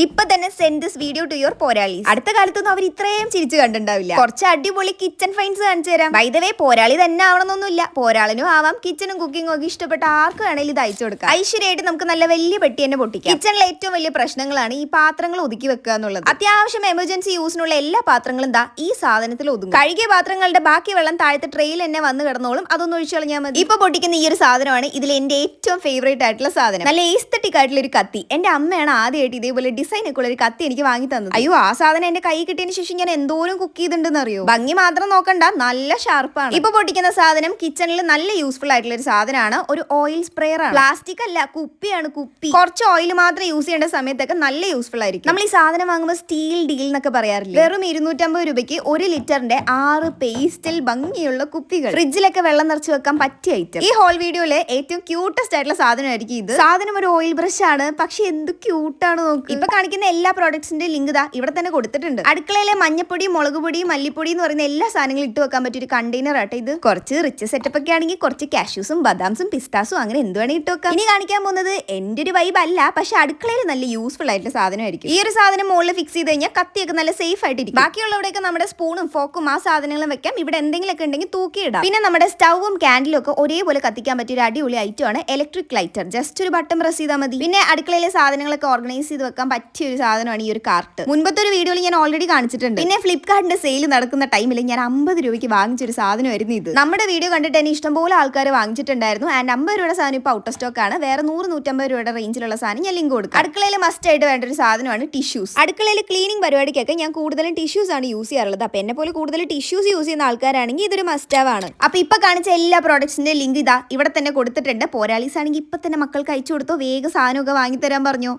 ഇപ്പൊ തന്നെ send this video to your പോരാളി അടുത്ത കാലത്തൊന്നും അവർ ഇത്രയും ചിരിച്ചു കണ്ടിട്ടുണ്ടാവില്ല. കുറച്ച് അടിപൊളി കിച്ചൺ ഫൈൻസ് കാണിച്ചു തരാം. വൈദവേ പോരാളി തന്നെ ആവണമെന്നൊന്നുമില്ല. പോരാളിനും ആവാം കിച്ചണും കുക്കിങ്ങും ഒക്കെ ഇഷ്ടപ്പെട്ട ആർക്ക് വേണേലും ഇത് അയച്ചു കൊടുക്കാം. ഐശ്വര്യമായിട്ട് നമുക്ക് നല്ല വലിയ പെട്ടി തന്നെ പൊട്ടിക്കാം. കിച്ചണിലെ ഏറ്റവും വലിയ പ്രശ്നങ്ങളാണ് ഈ പാത്രങ്ങൾ ഒതുക്കി വെക്കുക എന്നുള്ളത്. അത്യാവശ്യം എമർജൻസി യൂസിനുള്ള എല്ലാ പാത്രങ്ങളും ദാ ഈ സാധനത്തിൽ ഒതുങ്ങും. കഴുകിയ പാത്രങ്ങളുടെ ബാക്കി വെള്ളം താഴത്തെ ട്രെയിൽ തന്നെ വന്ന് കിടന്നോളും അതൊന്നും ഒഴിച്ചു കളഞ്ഞാൽ മതി. ഇപ്പൊ പൊട്ടിക്കുന്ന ഈ ഒരു സാധനമാണ് ഇതിൽ എന്റെ ഏറ്റവും ഫേവറേറ്റ് ആയിട്ടുള്ള സാധനം. നല്ല ഏസ്തറ്റിക് ആയിട്ടുള്ള ഒരു കത്തി. എന്റെ അമ്മയാണ് ആദ്യമായിട്ട് ഇതേപോലെ ഡിസൈൻ ഒക്കെ ഉള്ള. ഒരു കത്തി എനിക്ക് വാങ്ങി തന്നത്. അയ്യോ ആ സാധനം എന്റെ കൈ കിട്ടിയതിന് ശേഷം ഞാൻ എന്തോരം കുക്ക് ചെയ്തിട്ടുണ്ടെന്ന് അറിയോ? ഭംഗി മാത്രം നോക്കണ്ട നല്ല ഷാർപ്പാണ് ഇപ്പൊ പൊട്ടിക്കുന്ന സാധനം കിച്ചണിൽ നല്ല യൂസ്ഫുൾ ആയിട്ടുള്ള ഒരു സാധനമാണ്. ഒരു ഓയിൽ സ്പ്രെയർ ആണ്. പ്ലാസ്റ്റിക് അല്ല കുപ്പിയാണ് കുപ്പി. കുറച്ച് ഓയിൽ മാത്രം യൂസ് ചെയ്യേണ്ട സമയത്തൊക്കെ നല്ല യൂസ്ഫുൾ ആയിരിക്കും. നമ്മൾ ഈ സാധനം വാങ്ങുമ്പോൾ സ്റ്റീൽ ഡീൽ എന്നൊക്കെ പറയാറില്ല? വെറും ഇരുന്നൂറ്റമ്പത് രൂപയ്ക്ക് ഒരു ലിറ്ററിന്റെ ആറ് പേസ്റ്റൽ ഭംഗിയുള്ള കുപ്പികൾ. ഫ്രിഡ്ജിലൊക്കെ വെള്ളം നിറച്ച് വെക്കാൻ പറ്റിയ ഐറ്റം ഈ ഹോൾ വീഡിയോയിലെ ഏറ്റവും ക്യൂട്ടസ്റ്റ് ആയിട്ടുള്ള സാധനമായിരിക്കും ഇത്. സാധനം ഒരു ഓയിൽ ബ്രഷ് ആണ്. പക്ഷെ എന്ത് ക്യൂട്ടാണ് നോക്ക്. ഇപ്പൊ കാണിക്കുന്ന എല്ലാ പ്രോഡക്ട്സിന്റെ ലിങ്ക് ഇതാ ഇവിടെ തന്നെ കൊടുത്തിട്ടുണ്ട്. അടുക്കളയിലെ മഞ്ഞപ്പൊടി മുളക് പൊടി മല്ലിപ്പൊടി എന്ന് പറയുന്ന എല്ലാ സാധനങ്ങളും ഇട്ട് വെക്കാൻ പറ്റിയ ഒരു കണ്ടെയ്നർ ആട്ടെ ഇത്. കുറച്ച് റിച്ച് സെറ്റപ്പ് ഒക്കെ ആണെങ്കിൽ കുറച്ച് കാഷ്യൂസും ബദാംസും പിസ്താസും അങ്ങനെ എന്ത് വേണമെങ്കിൽ ഇട്ട് വെക്കാം. ഇനി കാണിക്കാൻ പോകുന്നത് എന്റെ ഒരു വൈബ് അല്ല പക്ഷെ അടുക്കളയിൽ നല്ല യൂസ്ഫുൾ ആയിട്ടുള്ള സാധനമായിരിക്കും. ഈ ഒരു സാധനം മുകളിൽ ഫിക്സ് ചെയ്ത് കഴിഞ്ഞാൽ കത്തിയൊക്കെ നല്ല സേഫ് ആയിട്ടിരിക്കും ബാക്കിയുള്ളവിടെയൊക്കെ നമ്മുടെ സ്പൂണും ഫോക്കും ആ സാധനങ്ങളും വെക്കാം. ഇവിടെ എന്തെങ്കിലും ഒക്കെ ഉണ്ടെങ്കിൽ തൂക്കിയിടാം. പിന്നെ നമ്മുടെ സ്റ്റൗവും കാൻഡിലും ഒക്കെ ഒരേപോലെ കത്തിക്കാൻ പറ്റിയ ഒരു അടിപൊളി ഐറ്റം ആണ് ഇലക്ട്രിക് ലൈറ്റർ ജസ്റ്റ് ഒരു ബട്ടൺ പ്രസ് ചെയ്താൽ മതി. പിന്നെ അടുക്കളയിലെ സാധനങ്ങളൊക്കെ ഓർഗനൈസ് ചെയ്ത് വെക്കാൻ പറ്റിയ ഒരു സാധനമാണ് ഈ ഒരു കാർട്ട് മുൻപത്തെ ഒരു വീഡിയോയിൽ ഞാൻ ഓൾറെഡി കാണിച്ചിട്ടുണ്ട്. പിന്നെ ഫ്ലിപ്കാർട്ടിന്റെ സെയിൽ നടക്കുന്ന ടൈമിൽ ഞാൻ അമ്പത് രൂപയ്ക്ക് വാങ്ങിച്ചൊരു സാധനമായിരുന്നു ഇത്. നമ്മുടെ വീഡിയോ കണ്ടിട്ട് തന്നെ ഇഷ്ടംപോലെ ആൾക്കാർ വാങ്ങിച്ചിട്ടുണ്ടായിരുന്നു. ആൻഡ് അമ്പത് രൂപയുടെ സാധനം ഇപ്പോൾ ഔട്ട് ഓഫ് സ്റ്റോക്ക് ആണ്. വേറെ നൂറ് നൂറ്റമ്പത് രൂപയുടെ റേഞ്ചിലുള്ള സാധനം ഞാൻ ലിങ്ക് കൊടുക്കും. അടുക്കളയിൽ മസ്റ്റ് ആയിട്ട് വേണ്ട ഒരു സാധനമാണ് ടിഷ്യൂസ് അടുക്കളയിൽ ക്ലീനിങ് പരിപാടിക്കൊക്കെ ഞാൻ കൂടുതലും ടിഷ്യൂസ് ആണ് യൂസ് ചെയ്യാറുള്ളത്. അപ്പൊ എന്നെ പോലെ കൂടുതൽ ടിഷ്യൂസ് യൂസ് ചെയ്യുന്ന ആൾക്കാരാണെങ്കിൽ ഇതൊരു മസ്റ്റ് ആവ് ആണ് അപ്പൊ ഇപ്പൊ കാണിച്ച എല്ലാ പ്രോഡക്ട്സിന്റെ ലിങ്ക് ഇതാ. ഇവിടെ തന്നെ കൊടുത്തിട്ടുണ്ട്. പോരാളീസ് ആണെങ്കിൽ ഇപ്പൊ തന്നെ മക്കൾക്ക് അയച്ചു കൊടുത്തോ? വേഗം സാധനമൊക്കെ വാങ്ങി തരാൻ പറഞ്ഞു?